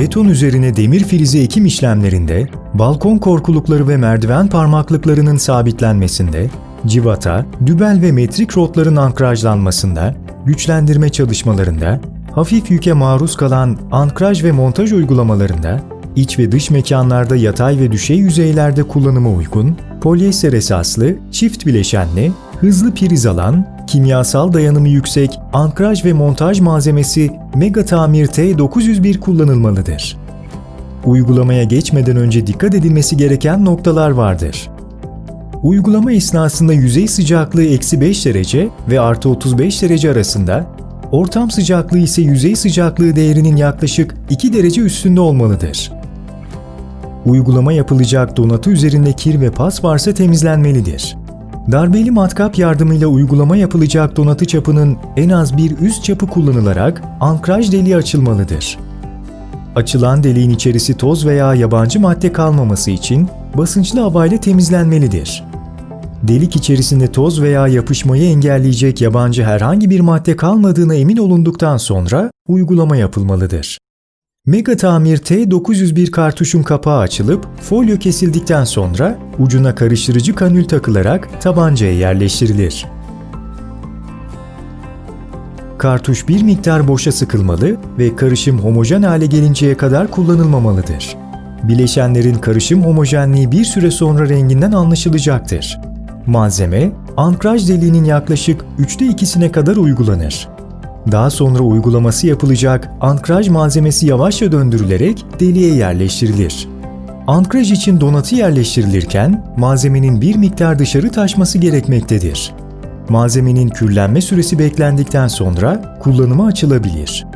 beton üzerine demir filizi ekim işlemlerinde, balkon korkulukları ve merdiven parmaklıklarının sabitlenmesinde, civata, dübel ve metrik rotların ankrajlanmasında, güçlendirme çalışmalarında, hafif yüke maruz kalan ankraj ve montaj uygulamalarında, iç ve dış mekanlarda yatay ve düşey yüzeylerde kullanıma uygun, polyester esaslı, çift bileşenli, hızlı priz alan, kimyasal dayanımı yüksek ankraj ve montaj malzemesi Mega Tamir T901 kullanılmalıdır. Uygulamaya geçmeden önce dikkat edilmesi gereken noktalar vardır. Uygulama esnasında yüzey sıcaklığı eksi 5 derece ve artı 35 derece arasında, ortam sıcaklığı ise yüzey sıcaklığı değerinin yaklaşık 2 derece üstünde olmalıdır. Uygulama yapılacak donatı üzerinde kir ve pas varsa temizlenmelidir. Darbeli matkap yardımıyla uygulama yapılacak donatı çapının en az bir üst çapı kullanılarak ankraj deliği açılmalıdır. Açılan deliğin içerisi toz veya yabancı madde kalmaması için basınçlı havayla temizlenmelidir. Delik içerisinde toz veya yapışmayı engelleyecek yabancı herhangi bir madde kalmadığına emin olunduktan sonra uygulama yapılmalıdır. Mega Tamir T901 kartuşun kapağı açılıp folyo kesildikten sonra ucuna karıştırıcı kanül takılarak tabancaya yerleştirilir. Kartuş bir miktar boşa sıkılmalı ve karışım homojen hale gelinceye kadar kullanılmamalıdır. Bileşenlerin karışım homojenliği bir süre sonra renginden anlaşılacaktır. Malzeme, ankraj deliğinin yaklaşık üçte ikisine kadar uygulanır. Daha sonra uygulaması yapılacak ankraj malzemesi yavaşça döndürülerek deliğe yerleştirilir. Ankraj için donatı yerleştirilirken malzemenin bir miktar dışarı taşması gerekmektedir. Malzemenin kürlenme süresi beklendikten sonra kullanıma açılabilir.